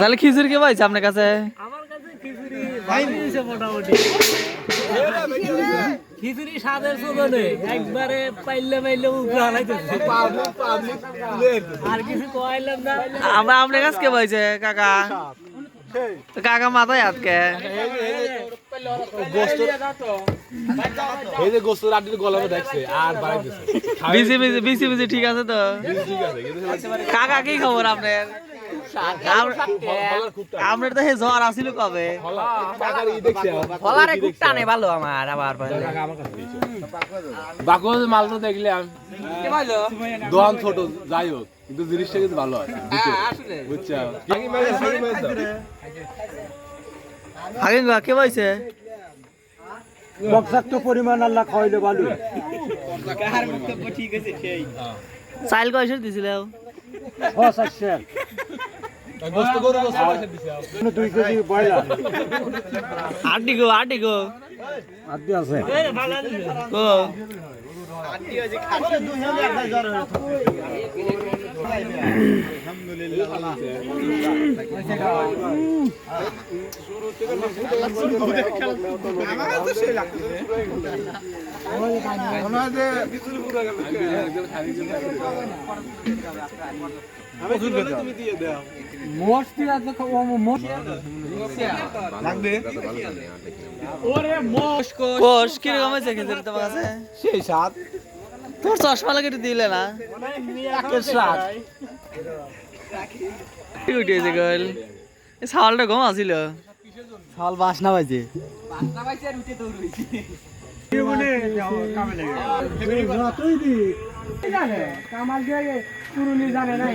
তাহলে খিচুড়ি কে পাইছে আপনার কাছে? আমার কাছে খিচুড়ি ভাই দিয়েছে মোটামুটি। খিচুড়ি স্বাদের একবারে পাইলে পাইলে উপরে হারাইতেছে আর কিছু কইলাম না। আমরা আপনার কাছে কে পাইছে কাকা? কাকা মাথায় আটকে এই যে গোস্ত গলামে দেখছে আর বাড়াই দিছে বিসি বিসি বিসি বিসি ঠিক আছে তো? ঠিক আছে কিন্তু কাকা কি খবর আপনার? আপনার তো জ্বর আসিল কবে? ফলারে খুব টানে ভালো আমার আবার বাকো মাল তো দেখলাম দোয়ান ছোট যাই হোক কিন্তু জিনিসটা কিন্তু ভালো হয় বুঝছ? আগে কে পাইছে পর্যাপ্ত পরিমাণ আল্লাহ খাওয়াইলে ভালো চাইল কয়সের দিছিল? হসাচ্ছেন গোস্ত গরু গোস্ত পয়সা দিছে দুই কেজি ব্রয়লার আটি গো আটি গো আদি আছে ও মস্তি আছে ও মস্তি কোষ কীরকম হয়েছে খিচুড়ি তোমার কাছে? সেই সাত তোর চশমা লাগে দিলে না। কি উঠেছে গল? এই ছাওয়ালটা ঘুম আসিল। শাল বাসনা বাজে কামাল দিয়ে পুরুলি জানে না